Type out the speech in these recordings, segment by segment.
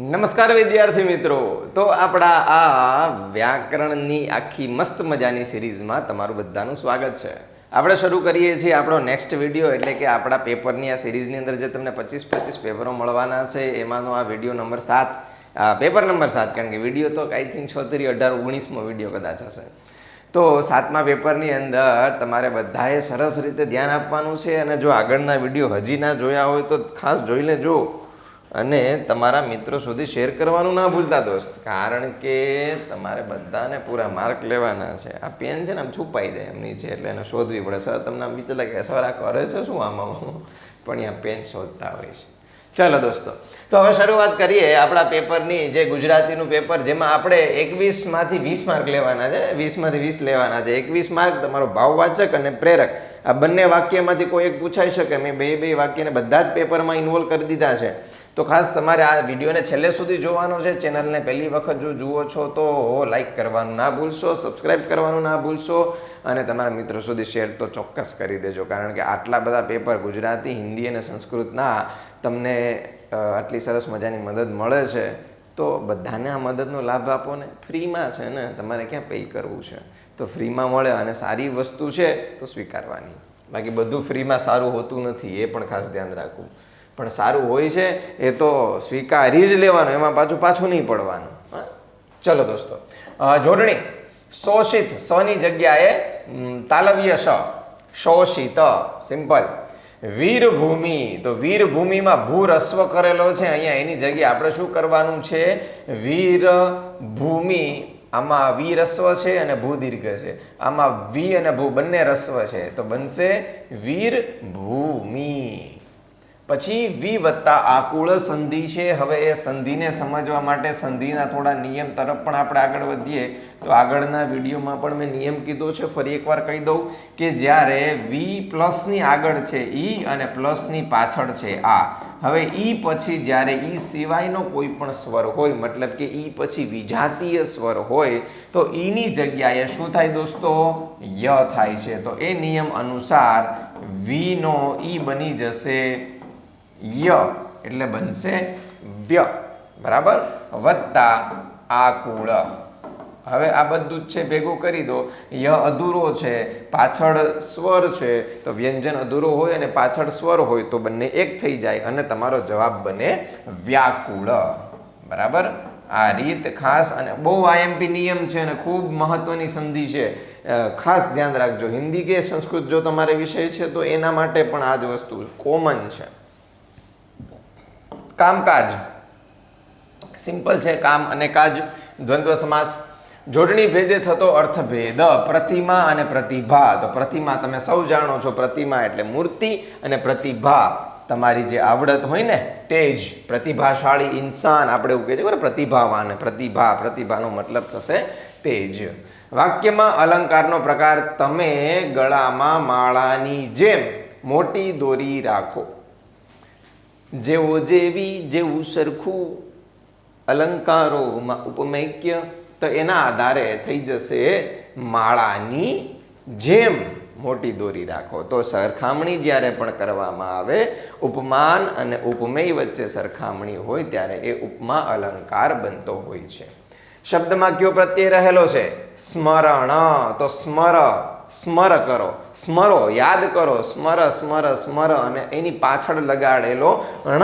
નમસ્કાર વિદ્યાર્થી મિત્રો. તો આપણા આ વ્યાકરણની આખી મસ્ત મજાની સિરીઝમાં તમારું બધાનું સ્વાગત છે. આપણે શરૂ કરીએ છીએ આપણો નેક્સ્ટ વીડિયો એટલે કે આપણા પેપરની આ સિરીઝની અંદર જે તમને પચીસ પચીસ પેપરો મળવાના છે, એમાંનો આ વીડિયો નંબર સાત. પેપર નંબર સાત, કારણ કે વીડિયો તો આઈ થિંક છોતેરી અઢાર ઓગણીસમો વીડિયો કદાચ હશે. તો સાતમા પેપરની અંદર તમારે બધાએ સરસ રીતે ધ્યાન આપવાનું છે અને જો આગળના વીડિયો હજી ના જોયા હોય તો ખાસ જોઈ લેજો અને તમારા મિત્રો સુધી શેર કરવાનું ના ભૂલતા દોસ્ત. કારણ કે તમારે બધાને પૂરા માર્ક લેવાના છે. આ પેન છે ને આમ છુપાઈ જાય એમ નીચે એટલે એને શોધવી પડે. સર, તમને આમ બીજા લાગે સર, આ કરે છે શું આમાં પણ આ પેન શોધતા હોય છે. ચાલો દોસ્તો. તો હવે શરૂઆત કરીએ આપણા પેપરની, જે ગુજરાતીનું પેપર, જેમાં આપણે એકવીસમાંથી વીસ માર્ક લેવાના છે. વીસમાંથી વીસ લેવાના છે. એકવીસ માર્ક તમારો ભાવવાચક અને પ્રેરક. આ બંને વાક્યમાંથી કોઈ એક પૂછાઈ શકે. મેં બે બે વાક્યને બધા જ પેપરમાં ઇન્વોલ્વ કરી દીધા છે. તો ખાસ તમારે આ વિડીયોને છેલ્લે સુધી જોવાનો છે. ચેનલને પહેલી વખત જો જુઓ છો તો લાઇક કરવાનું ના ભૂલશો, સબસ્ક્રાઇબ કરવાનું ના ભૂલશો અને તમારા મિત્રો સુધી શેર તો ચોક્કસ કરી દેજો. કારણ કે આટલા બધા પેપર ગુજરાતી, હિન્દી અને સંસ્કૃતના તમને આટલી સરસ મજાની મદદ મળે છે. તો બધાને આ મદદનો લાભ આપો ને. ફ્રીમાં છે ને, તમારે ક્યાં પે કરવું છે? તો ફ્રીમાં મળે અને સારી વસ્તુ છે તો સ્વીકારવાની. બાકી બધું ફ્રીમાં સારું હોતું નથી, એ પણ ખાસ ધ્યાન રાખવું. પણ સારું હોય છે, એ તો સ્વીકારી જ લેવાનું, એમાં પાછું પાછું નહીં પડવાનું? ચલો દોસ્તો. જોડણી. શોષિત સની જગ્યાએ તાલવ્ય સ. શોષિત. સિમ્પલ. વીરભૂમિ. તો વીરભૂમિમાં ભૂ રસ્વ કરેલો છે, અહીંયા એની જગ્યાએ આપણે શું કરવાનું છે? વીર ભૂમિ આમાં વી રસ્વ છે અને ભૂ દીર્ઘ છે. આમાં વી અને ભૂ બંને રસ્વ છે. તો બનશે વીર ભૂમિ પછી વી વત્તા આકુળ સંધિ છે. હવે એ સંધિને સમજવા માટે સંધિના થોડા નિયમ તરફ પણ આપણે આગળ વધીએ. તો આગળના વિડીયોમાં પણ મેં નિયમ કીધો છે. ફરી એકવાર કહી દઉં કે જ્યારે વી પ્લસની આગળ છે ઈ અને પ્લસની પાછળ છે આ. હવે ઈ પછી જ્યારે ઈ સિવાયનો કોઈ પણ સ્વર હોય, મતલબ કે ઈ પછી વિજાતીય સ્વર હોય, તો ઈની જગ્યાએ શું થાય દોસ્તો? ય થાય છે. તો એ નિયમ અનુસાર વીનો ઈ બની જશે ય એટલે બનશે વ્ય બરાબર? વત્તા આકુળ. હવે આ બધું જ છે, ભેગું કરી દો. ય અધૂરો છે, પાછળ સ્વર છે, તો વ્યંજન અધૂરો હોય અને પાછળ સ્વર હોય તો બંને એક થઈ જાય અને તમારો જવાબ બને વ્યાકુળ. બરાબર? આ રીત ખાસ અને બહુ આઈએમપી નિયમ છે અને ખૂબ મહત્વની સંધિ છે. ખાસ ધ્યાન રાખજો. હિન્દી કે સંસ્કૃત જો તમારે વિષય છે તો એના માટે પણ આ જ વસ્તુ કોમન છે. કામકાજ. સિમ્પલ છે કામ અને કાજ. દ્વંદ્વ સમાસ. જોડણી ભેદે થતો અર્થભેદ, પ્રતિમા અને પ્રતિભા. તો પ્રતિમા તમે સૌ જાણો છો, પ્રતિમા એટલે મૂર્તિ અને પ્રતિભા. તમારી જે આવડત હોય ને, તે જ. પ્રતિભાશાળી ઇન્સાન, આપણે એવું કહીએ છીએ પ્રતિભાવાન, પ્રતિભા. પ્રતિભાનો મતલબ થશે તેજ વાક્યમાં અલંકારનો પ્રકાર, તમે ગળામાં માળાની જેમ મોટી દોરી રાખો. જેવો જેવી જેવું સરખું અલંકારોમાં ઉપમૈક્ય, તો એના આધારે થઈ જશે માળાની જેમ મોટી દોરી રાખો. તો સરખામણી જ્યારે પણ કરવામાં આવે, ઉપમાન અને ઉપમેય વચ્ચે સરખામણી હોય ત્યારે એ ઉપમા અલંકાર બનતો હોય છે. શબ્દમાં કયો પ્રત્યય રહેલો છે? સ્મરણ. તો સ્મર. સ્મર કરો. સ્મરો, યાદ કરો. સ્મર સ્મર સ્મર અને એની પાછળ લગાડેલો ણ.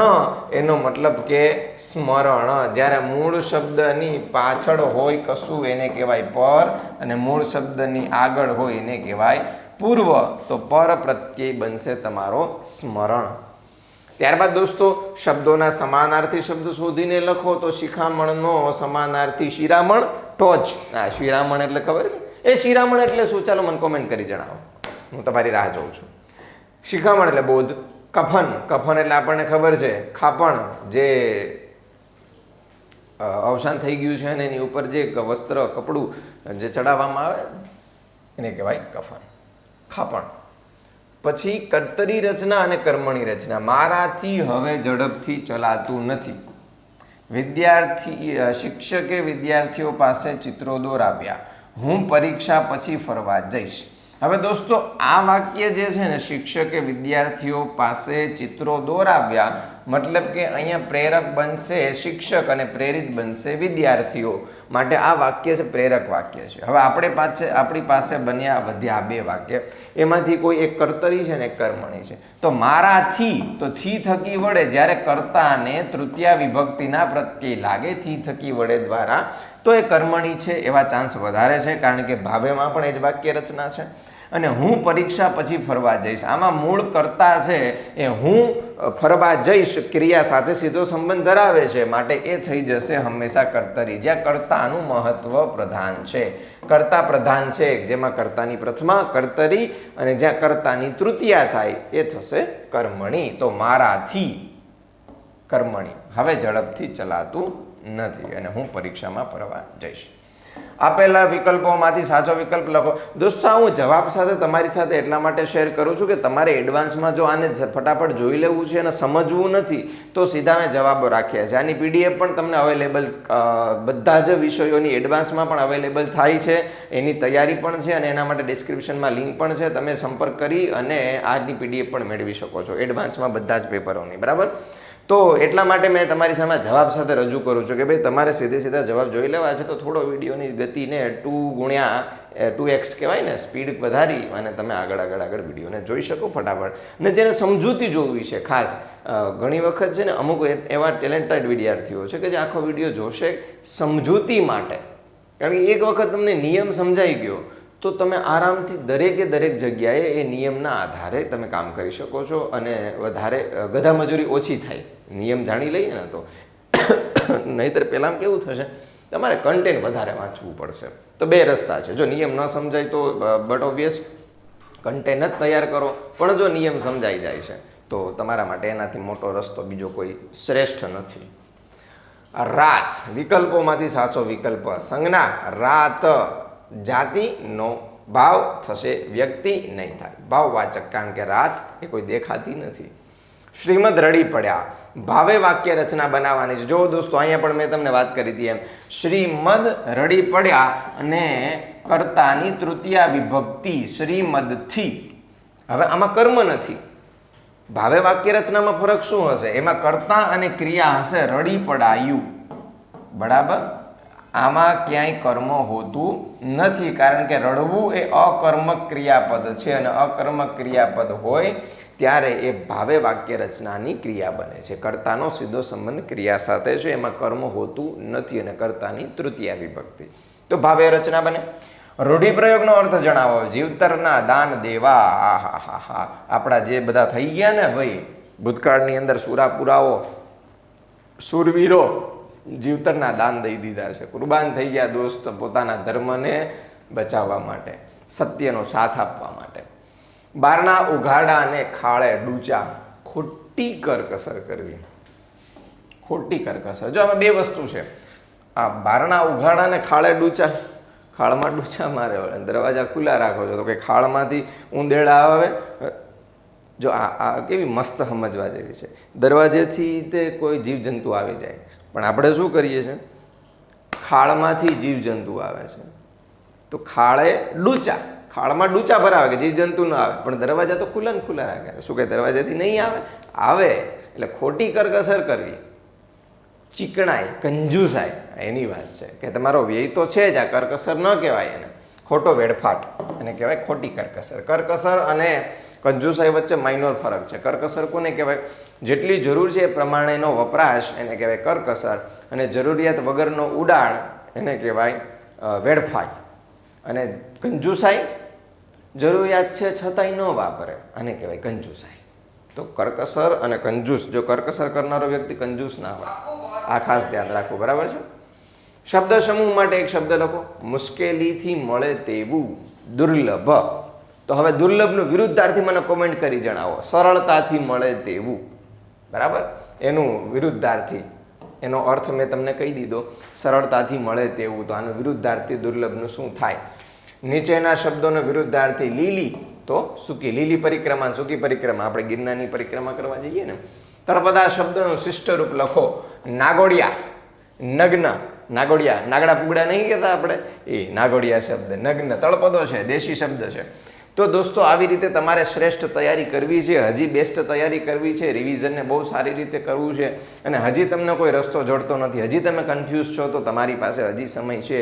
એનો મતલબ કે સ્મરણ. જ્યારે મૂળ શબ્દની પાછળ હોય કશું એને કહેવાય પર અને મૂળ શબ્દની આગળ હોય એને કહેવાય પૂર્વ. તો પર પ્રત્યય બનશે તમારો સ્મરણ. ત્યારબાદ દોસ્તો, શબ્દોના સમાનાર્થી શબ્દ શોધીને લખો તો શિખામણનો સમાનાર્થી શિરામણ ટોચ. આ શિરામણ એટલે ખબર છે? એ શિરામણ એટલે શું? ચાલો મને કોમેન્ટ કરી જણાવો. હું તમારી રાહ જોઉં છું. શિખામણ એટલે બોધ, કફન. કફન એટલે આપણને ખબર છે, ખાપણ, જે અવસાન થઈ ગયું છે અને એની ઉપર જે વસ્ત્ર, કપડું, જે ચડાવવામાં આવે, એને કહેવાય કફન. ખાપણ. પછી કર્તરી રચના અને કર્મણી રચના. મારાથી હવે ઝડપથી ચલાતું નથી. વિદ્યાર્થી શિક્ષકે વિદ્યાર્થીઓ પાસે ચિત્રો દોરાવ્યા હું પરીક્ષા પછી ફરવા જઈશ. હવે દોસ્તો, આ વાક્ય જે છે ને શિક્ષકે વિદ્યાર્થીઓ પાસે ચિત્રો દોરાવ્યા મતલબ કે અહીંયા પ્રેરક બનશે શિક્ષક અને પ્રેરિત બનશે વિદ્યાર્થીઓ માટે આ વાક્ય છે પ્રેરક વાક્ય છે. હવે આપણે પાસે આપણી પાસે બન્યા વધ્યા બે વાક્ય. એમાંથી કોઈ એક કર્તરી છે ને એક કર્મણી છે. તો મારાથી, તો થી થકી વડે જ્યારે કર્તાને તૃતીયા વિભક્તિના પ્રત્યે લાગે, થી થકી વડે દ્વારા, તો એ કર્મણી છે એવા ચાન્સ વધારે છે કારણ કે ભાવેમાં પણ એ જ વાક્ય રચના છે. અને હું પરીક્ષા પછી ફરવા જઈશ. આમાં મૂળ કરતા છે એ હું ફરવા જઈશ, ક્રિયા સાથે સીધો સંબંધ ધરાવે છે. માટે એ થઈ જશે હંમેશા કર્તરી. જ્યાં કર્તાનું મહત્વ પ્રધાન છે. કર્તા પ્રધાન છે જેમાં કર્તાની પ્રથમા, કર્તરી, અને જ્યાં કર્તાની તૃતીયા થાય, એ થશે કર્મણી. તો મારાથી કર્મણી. હવે ઝડપથી ચલાતું નથી અને હું પરીક્ષામાં ફરવા જઈશ. આપેલા વિકલ્પોમાંથી સાચો વિકલ્પ લખો. દોસ્તો હું જવાબ સાથે તમારી સાથે એટલા માટે શેર કરું છું કે તમારે એડવાન્સમાં જો આને ફટાફટ જોઈ લેવું છે અને સમજવું નથી, તો સીધા મેં જવાબો રાખ્યા છે. આની પીડીએફ પણ તમને અવેલેબલ બધા જ વિષયોની એડવાન્સમાં પણ અવેલેબલ થાય છે. એની તૈયારી પણ છે અને એના માટે ડિસ્ક્રિપ્શનમાં લિંક પણ છે. તમે સંપર્ક કરી અને આજની પીડીએફ પણ મેળવી શકો છો. એડવાન્સમાં બધા જ પેપરોની બરાબર? તો એટલા માટે મેં તમારી સામે જવાબ સાથે રજૂ કરું છું કે ભાઈ તમારે સીધે સીધા જવાબ જોઈ લેવા છે. તો થોડો વિડીયોની ગતિને ટુ ગુણ્યા ટુ એક્સ કહેવાય ને, સ્પીડ વધારી અને તમે આગળ આગળ આગળ વિડીયોને જોઈ શકો ફટાફટ. ને જેને સમજૂતી જોવી છે ખાસ ઘણી વખત છે ને અમુક એવા ટેલેન્ટેડ વિદ્યાર્થીઓ છે કે જે આખો વીડિયો જોશે સમજૂતી માટે. કારણ કે એક વખત તમને નિયમ સમજાઈ ગયો તો તમે આરામથી દરેકે દરેક જગ્યાએ એ નિયમના આધારે તમે કામ કરી શકો છો અને વધારે ગધા મજૂરી ઓછી થાય. નિયમ જાણી લઈએ ને તો. નહીતર પહેલાં કેવું થશે? તમારે કન્ટેન્ટ વધારે વાંચવું પડશે. તો બે રસ્તા છે. જો નિયમ ન સમજાય તો બટ ઓબ્વિયસ કન્ટેન્ટ જ તૈયાર કરો. પણ જો નિયમ સમજાઈ જાય છે, તો તમારા માટે એનાથી મોટો રસ્તો બીજો કોઈ શ્રેષ્ઠ નથી. રાત. વિકલ્પોમાંથી સાચો વિકલ્પ. સંજ્ઞા. રાત. જાતિનો ભાવ થશે, વ્યક્તિ નહીં થાય. ભાવવાચક કારણ કે રાત એ કોઈ દેખાતી નથી. શ્રીમદ રડી પડ્યા. ભાવે વાક્ય રચના બનાવવાની છે. જો દોસ્તો, અહીંયા પણ મેં તમને વાત કરી હતી એમ. શ્રીમદ રડી પડ્યા અને કર્તાની તૃતીયા વિભક્તિ શ્રીમદથી. હવે આમાં કર્મ નથી. ભાવે વાક્ય રચનામાં ફરક શું હશે? એમાં કર્તા અને ક્રિયા હશે, રડી પડાયું. બરાબર? આમાં ક્યાંય કર્મ હોતું નથી, કારણ કે રડવું એ અકર્મક ક્રિયાપદ છે અને અકર્મક ક્રિયાપદ હોય ત્યારે એ ભાવે વાક્ય રચનાની ક્રિયા બને છે. કર્તાનો સીધો સંબંધ ક્રિયા સાથે છે, એમાં કર્મ હોતું નથી અને કર્તાની તૃતીયા વિભક્તિ. તો ભાવે રચના બને. રૂઢિપ્રયોગનો અર્થ જણાવો. જીવતરના દાન દેવા આ હા હા હા આપણા જે બધા થઈ ગયા ને, ભાઈ, ભૂતકાળની અંદર સુરાપુરાઓ, સુરવીરો જીવતરના દાન દઈ દીધા છે. કુરબાન થઈ ગયા દોસ્ત પોતાના ધર્મને બચાવવા માટે, સત્યનો સાથ આપવા માટે. બારણા ઉઘાડા અને ખાળે ડૂચા ખોટી કરકસર કરવી. ખોટી કરકસર. જો આમાં બે વસ્તુ છે. આ બારણા ઉઘાડા અને ખાળે ડૂચા ખાળમાં ડૂચા મારે વળે દરવાજા ખુલ્લા રાખો છો તો કે ખાળમાંથી ઉંદેડા આવે. જો આ આ કેવી મસ્ત સમજવા જેવી છે. દરવાજેથી તે કોઈ જીવજંતુ આવી જાય. પણ આપણે શું કરીએ છીએ? ખાળમાંથી જીવજંતુ આવે છે. તો ખાળે ડૂચા, ખાળમાં ડૂચા ભરાવે કે જીવજંતુ ન આવે. પણ દરવાજા તો ખુલ્લા ને ખુલ્લા રાખે. શું કે દરવાજાથી નહીં આવે? આવે. એટલે ખોટી કરકસર કરવી. ચીકણાઈ, કંજુસાઈ, એની વાત છે. કે તમારો વ્યય તો છે જ, આ કરકસર ન કહેવાય એને. ખોટો વેડફાટ, એને કહેવાય ખોટી કરકસર. કરકસર અને કંજુસાઈ વચ્ચે માઇનોર ફરક છે. કરકસર કોને કહેવાય? જેટલી જરૂર છે એ પ્રમાણેનો વપરાશ, એને કહેવાય કરકસર, અને જરૂરિયાત વગરનો ઉડાણ, એને કહેવાય વેડફાય અને કંજુસાઈ જરૂરિયાત છે છતાંય ન વાપરે, આને કહેવાય કંજુસાઈ. તો કરકસર અને કંજૂસ, જો કરકસર કરનારો વ્યક્તિ કંજૂસ ના હોય, આ ખાસ ધ્યાન રાખવું, બરાબર છે? શબ્દ સમૂહ માટે એક શબ્દ લખો, મુશ્કેલીથી મળે તેવું દુર્લભ. તો હવે દુર્લભનું વિરુદ્ધાર્થી મને કોમેન્ટ કરી જણાવો, સરળતાથી મળે તેવું. બરાબર? એનું વિરુદ્ધાર્થી. એનો અર્થ મેં તમને કહી દીધો, સરળતાથી મળે તેવું. તો આનું વિરુદ્ધાર્થી દુર્લભનું શું થાય? નીચેના શબ્દોનો વિરુદ્ધાર્થી લીલી, તો સૂકી લીલી પરિક્રમા સૂકી પરિક્રમા. આપણે ગિરનારની પરિક્રમા કરવા જઈએ ને. તળપદા શબ્દનું શિષ્ટ રૂપ લખો, નાગોડિયા, નગ્ન. નાગોડિયા. નાગડા પુગડા નહીં કહેતા આપણે? એ નાગોડિયા શબ્દ. નગ્ન તળપદો છે, દેશી શબ્દ છે. તો દોસ્તો, આવી રીતે તમારે શ્રેષ્ઠ તૈયારી કરવી છે, હજી બેસ્ટ તૈયારી કરવી છે રિવિઝનને બહુ સારી રીતે કરવું છે, અને હજી તમને કોઈ રસ્તો જડતો નથી. હજી તમે કન્ફ્યુઝ છો તો તમારી પાસે હજી સમય છે.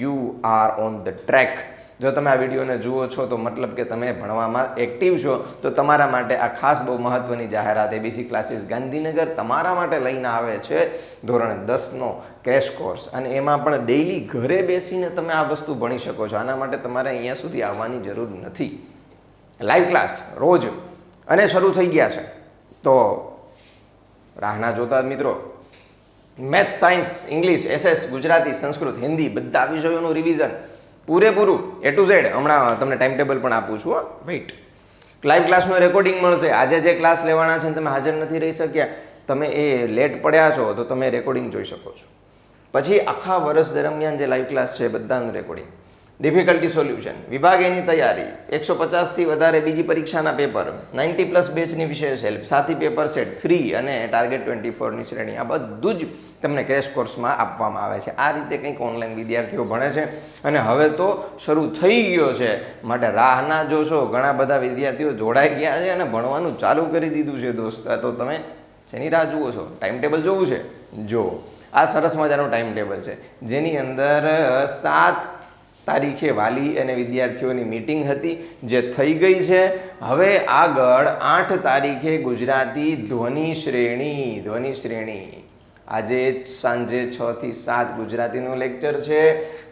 You are on the track જો તમે આ વિડીયોને જુઓ છો, તો મતલબ કે તમે ભણવામાં એક્ટિવ છો, તો તમારા માટે આ ખાસ બહુ મહત્વની જાહેરાત એબીસી ક્લાસીસ ગાંધીનગર તમારા માટે લઈને આવે છે ધોરણ દસનો ક્રેશ કોર્સ અને એમાં પણ ડેઈલી ઘરે બેસીને તમે આ વસ્તુ ભણી શકો છો. આના માટે તમારે અહીંયા સુધી આવવાની જરૂર નથી. લાઈવ ક્લાસ રોજ. અને શરૂ થઈ ગયા છે. તો રાહના જોતા મિત્રો math science English SS Gujarati, Sanskrit, Hindi, બધા વિષયોનું રિવિઝન પૂરેપૂરું એ ટુ ઝેડ હમણાં તમને ટાઈમ ટેબલ પણ આપું છું વેઇટ લાઈવ ક્લાસનું રેકોર્ડિંગ મળશે. આજે જે ક્લાસ લેવાના છે તમે હાજર નથી રહી શક્યા, તમે એ લેટ પડ્યા છો, તો તમે રેકોર્ડિંગ જોઈ શકો છો. પછી આખા વર્ષ દરમિયાન જે લાઈવ ક્લાસ છે, બધાનું રેકોર્ડિંગ ડિફિકલ્ટી સોલ્યુશન વિભાગ એની તૈયારી. એકસો પચાસથી વધારે બીજી પરીક્ષાના પેપર. નાઇન્ટી પ્લસ બેચની વિશેષ હેલ્પ. સાથી પેપર સેટ ફ્રી અને ટાર્ગેટ ટ્વેન્ટી ફોરની શ્રેણી. આ બધું જ તમને ક્રેશ કોર્સમાં આપવામાં આવે છે. આ રીતે કંઈક ઓનલાઈન વિદ્યાર્થીઓ ભણે છે. અને હવે તો શરૂ થઈ ગયો છે. માટે રાહ ના જોશો. ઘણા બધા વિદ્યાર્થીઓ જોડાઈ ગયા છે અને ભણવાનું ચાલુ કરી દીધું છે દોસ્ત. તો તમે શેની રાહ જુઓ છો? ટાઈમ ટેબલ જોવું છે? જો. આ સરસ મજાનું ટાઈમ ટેબલ છે. જેની અંદર સાત તારીખે વાલી અને વિદ્યાર્થીઓની મીટિંગ હતી, જે થઈ ગઈ છે. હવે આગળ આઠ તારીખે ગુજરાતી ધ્વનિ શ્રેણી ધ્વનિ શ્રેણી. આજે સાંજે છ થી સાત ગુજરાતીનું લેક્ચર છે.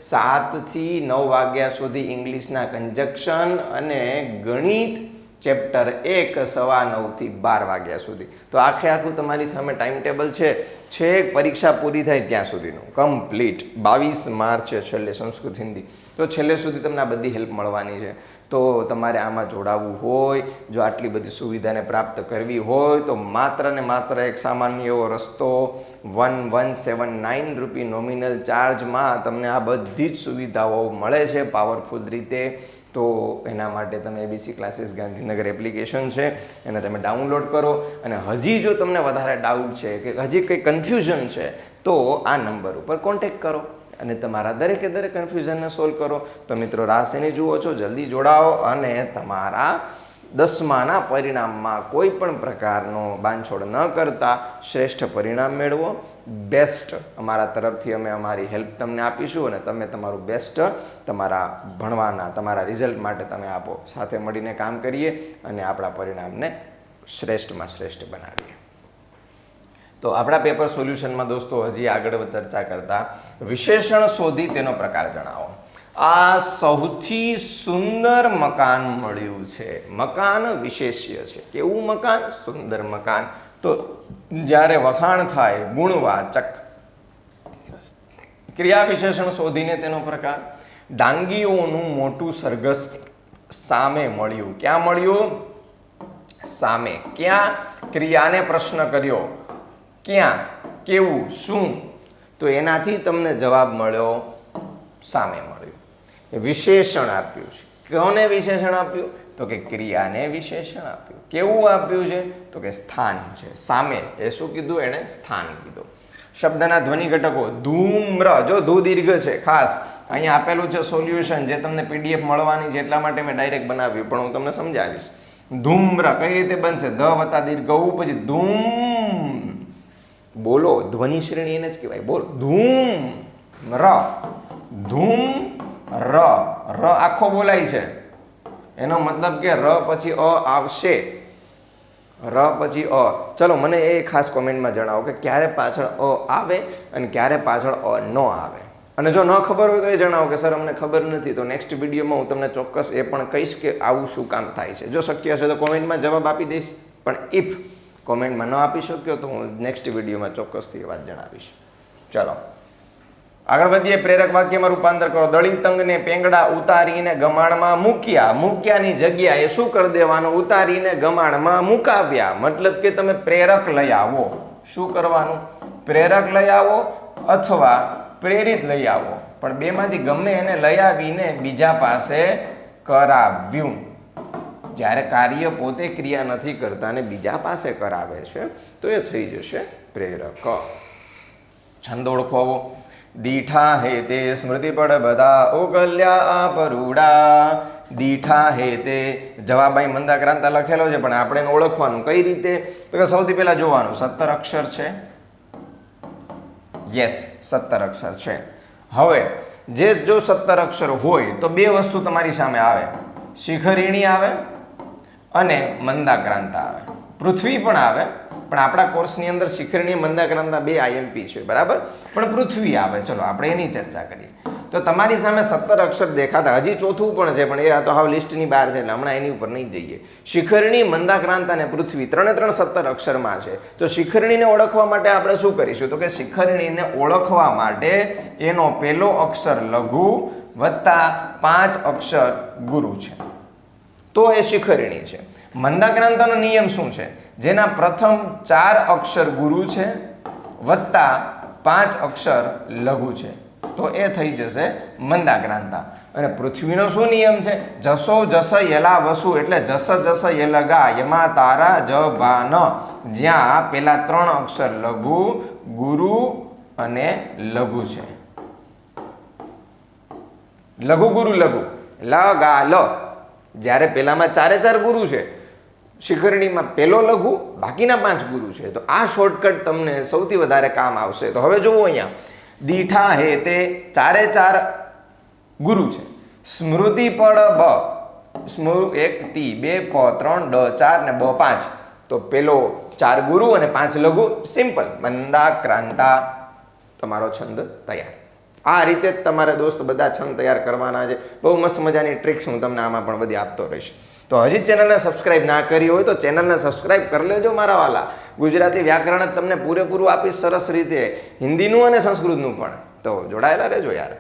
સાતથી નવ વાગ્યા સુધી ઇંગ્લિશના કન્જક્શન અને ગણિત ચેપ્ટર એક સવા નવથી બાર વાગ્યા સુધી. તો આખે આખું તમારી સામે ટાઈમ ટેબલ છે. છેક પરીક્ષા પૂરી થાય ત્યાં સુધીનું. કમ્પ્લીટ બાવીસ માર્ચ છેલ્લે સંસ્કૃત હિન્દી. તો છેલ્લે સુધી તમને આ બધી હેલ્પ મળવાની છે. તો તમારે આમાં જોડાવવું હોય, જો આટલી બધી સુવિધાને પ્રાપ્ત કરવી હોય, તો માત્ર ને માત્ર એક સામાન્ય એવો રસ્તો one one seven nine rupee nominal ચાર્જમાં તમને આ બધી જ સુવિધાઓ મળે છે પાવરફુલ રીતે. તો એના માટે તમે એબીસી ક્લાસીસ ગાંધીનગર એપ્લિકેશન છે, એને તમે ડાઉનલોડ કરો. અને હજી જો તમને વધારે ડાઉટ છે કે હજી કંઈ કન્ફ્યુઝન છે, તો આ નંબર ઉપર કોન્ટેક કરો અને તમારા દરેકે દરેક કન્ફ્યુઝનને સોલ્વ કરો. તો મિત્રો રાશિની જુઓ છો, જલ્દી જોડાઓ અને તમારા દસમાના પરિણામમાં કોઈ પણ પ્રકારનો બાંધછોડ ન કરતા શ્રેષ્ઠ પરિણામ મેળવો. બેસ્ટ અમારા તરફથી અમે અમારી હેલ્પ તમને આપીશું અને તમે તમારું બેસ્ટ તમારા ભણવાના, તમારા રિઝલ્ટ માટે તમે આપો. સાથે મળીને કામ કરીએ અને આપણા પરિણામને શ્રેષ્ઠમાં શ્રેષ્ઠ બનાવીએ. તો આપણા પેપર સોલ્યુશનમાં દોસ્તો હજી આગળ ચર્ચા કરતા વિશેષણ શોધી તેનો પ્રકાર જણાવો. આ સૌથી સુંદર મકાન મળ્યું છે. મકાન વિશેષ્ય છે. કેવું મકાન? સુંદર મકાન. તો જ્યારે વખાણ થાય, ગુણવાચક ક્રિયા વિશેષણ શોધીને તેનો પ્રકાર, ડાંગીઓનું મોટું સરઘસ સામે મળ્યું. ક્યાં મળ્યું? સામે. ક્યાં ક્રિયાને પ્રશ્ન કર્યો? ક્યાં? કેવું? શું? તો એનાથી તમને જવાબ મળ્યો, સામે મળ્યું. વિશેષણ આપ્યું છે. કોને વિશેષણ આપ્યું? તો કે ક્રિયાને વિશેષણ આપ્યું. કેવું આપ્યું છે? તો કે સ્થાન છે. સામે એ શું કીધું? એણે સ્થાન કીધું. શબ્દના ધ્વનિ ઘટકો ધૂમ્ર. જો ધૂ દીર્ઘ છે, ખાસ. અહીંયા આપેલું છે સોલ્યુશન જે તમને પીડીએફ મળવાની છે એટલા માટે મેં ડાયરેક્ટ બનાવ્યું, પણ હું તમને સમજાવીશ. ધૂમ્ર. કઈ રીતે બનશે? ધ વત્તા દીર્ઘ, ઉ પછી ધૂમ. બોલો, ધ્વનિ શ્રેણી એને જ કહેવાય. બોલ. ધૂમ ર ધૂમ ર ર. આખો બોલાય છે. એનો મતલબ કે ર પછી અ આવશે. ર પછી અ. ચલો, મને એ ખાસ કોમેન્ટમાં જણાવો કે ક્યારે પાછળ અ આવે અને ક્યારે પાછળ અ ન આવે. અને જો ન ખબર હોય તો એ જણાવો કે, સર, અમને ખબર નથી. તો નેક્સ્ટ વિડીયોમાં હું તમને ચોક્કસ એ પણ કહીશ કે આવું શું કામ થાય છે. જો શક્ય હશે તો કોમેન્ટમાં જવાબ આપી દઈશ. પણ ઇફ કોમેન્ટમાં ન આપી શક્યો તો હું નેક્સ્ટ વિડીયોમાં ચોક્કસથી વાત જણાવીશ. ચલો. આગળ વધીએ પ્રેરક વાક્યમાં રૂપાંતર કરો. દળી તંગને પેંગડા ઉતારીને ગમાણમાં મૂક્યા. મૂક્યાની જગ્યાએ શું કરી દેવાનું? ઉતારીને ગમાણમાં મુકાવ્યા. મતલબ કે તમે પ્રેરક લઈ આવો. શું કરવાનું? પ્રેરક લઈ આવો અથવા પ્રેરિત લઈ આવો. પણ બેમાંથી ગમે એને લઈ આવીને બીજા પાસે કરાવ્યું. જ્યારે કાર્ય પોતે ક્રિયા નથી કરતા અને બીજા પાસે કરાવે છે, તો એ થઈ જશે પ્રેરક. છંદ ઓળખવો દીઠા હે તે સ્મૃતિ પડ બધા ઓગલ્યા પરુડા. દીઠા હે તે, જવાબ અહીં મંદાક્રાંતા લખેલો છે, પણ આપણે ઓળખવાનું. કઈ રીતે? તો કે સૌથી પહેલા જોવાનું. સત્તર અક્ષર છે. યસ સત્તર અક્ષર છે. હવે, જે જો સત્તર અક્ષર હોય, તો બે વસ્તુ તમારી સામે આવે. શિખરીણી આવે અને મંદાક્રાંતા આવે. પૃથ્વી પણ આવે પણ આપણા કોર્સની અંદર શિખરણી મંદાક્રાંતા બે આઈએમપી છે, બરાબર? પણ પૃથ્વી આવે, ચલો, આપણે એની ચર્ચા કરીએ. તો તમારી સામે સત્તર અક્ષર દેખાતા, હજી ચોથું પણ છે, પણ એ આ તો હાવ લિસ્ટની બહાર છે, એટલે હમણાં એની ઉપર નહીં જઈએ. શિખરણી મંદાક્રાંત અને પૃથ્વી, ત્રણે ત્રણ સત્તર અક્ષરમાં છે. તો શિખરણીને ઓળખવા માટે આપણે શું કરીશું? તો કે શિખરણીને ઓળખવા માટે એનો પહેલો અક્ષર લઘુ વત્તા પાંચ અક્ષર ગુરુ છે. તો એ શિખરણી છે. મંદાક્રાંતાનો નિયમ શું છે? જેના પ્રથમ ચાર અક્ષર ગુરુ છે, વત્તા પાંચ અક્ષર લઘુ છે. તો એ થઈ જશે મંદાક્રાંતા અને પૃથ્વીનો શું નિયમ છે? જસો જસ યલા વસુ એટલે જસ જસ યલગા યમા તારા જ ભા ન જ્યાં પેલા ત્રણ અક્ષર લઘુ, ગુરુ અને લઘુ છે. લઘુ ગુરુ લઘુ. લ, ગા, લ. જ્યારે પેલામાં ચારે ચાર ગુરુ છે શિખરણીમાં પહેલો લઘુ, બાકીના પાંચ ગુરુ છે. તો આ શોર્ટકટ તમને સૌથી વધારે કામ આવશે. તો હવે જુઓ અહીંયા. દીઠા હે તે ચારે ચાર ગુરુ છે. સ્મૃતિ પડ બ. સ્મૃ એક, તી, બે, પ, ત્રણ, ડ, ચાર ને બ, પાંચ. તો પેલો ચાર ગુરુ અને પાંચ લઘુ. સિમ્પલ મંદા, ક્રાંતા, તમારો છંદ તૈયાર. આ રીતે જ તમારે દોસ્ત બધા છંદ તૈયાર કરવાના છે. બહુ મસ્ત મજાની ટ્રિક્સ હું તમને આમાં પણ બધી આપતો રહીશ. તો હજી ચેનલને સબસ્ક્રાઇબ ના કરી હોય તો ચેનલને સબસ્ક્રાઇબ કરી લેજો મારા વાલા. ગુજરાતી વ્યાકરણ જ તમને પૂરેપૂરું આપીશ સરસ રીતે હિન્દીનું અને સંસ્કૃતનું પણ. તો જોડાયેલા રહેજો યાર.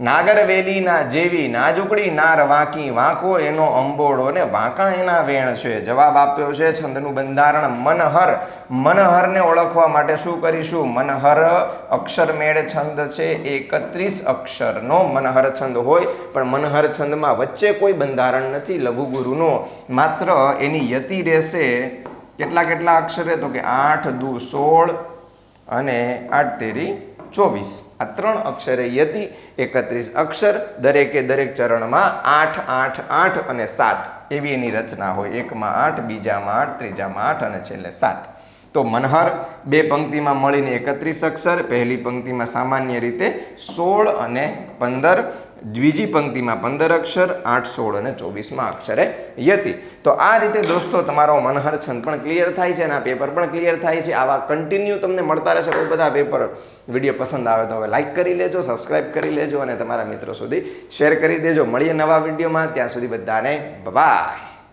નાગર વેલી ના જેવી નાજુકડી નાર વાંકી વાંકો એનો અંબોડો ને વાંકા એના વેણ છે. જવાબ આપ્યો છે છંદનું બંધારણ મનહર. મનહરને ઓળખવા માટે શું કરીશું? મનહર અક્ષર મેળ છંદ છે. એકત્રીસ અક્ષરનો મનહર છંદ હોય, પણ મનહર છંદમાં વચ્ચે કોઈ બંધારણ નથી, લઘુગુરુનો. માત્ર એની યતિ રહેશે કેટલા કેટલા અક્ષરે? તો કે આઠ દુ સોળ અને આઠ તેરી ચોવીસ. આ ત્રણ અક્ષરે યતિ, એકત્રીસ અક્ષર, દરેકે દરેક ચરણમાં આઠ આઠ આઠ અને સાત. એવી એની રચના હોય. એકમાં આઠ, બીજામાં આઠ, ત્રીજામાં આઠ અને છેલ્લે સાત. તો મનહર બે પંક્તિમાં મળીને એકત્રીસ અક્ષર, પહેલી પંક્તિમાં સામાન્ય રીતે સોળ અને પંદર, બીજી પંક્તિમાં પંદર અક્ષર, આઠ, સોળ અને ચોવીસમાં અક્ષરે યતિ. તો આ રીતે દોસ્તો તમારો મનહર છંદ પણ ક્લિયર થાય છે અને આ પેપર પણ ક્લિયર થાય છે. આવા કન્ટિન્યુ તમને મળતા રહેશે કોઈ બધા પેપર વીડિયો પસંદ આવે તો હવે લાઇક કરી લેજો સબસ્ક્રાઇબ કરી લેજો અને તમારા મિત્રો સુધી શેર કરી દેજો. મળીએ નવા વિડીયોમાં ત્યાં સુધી બધાને બાય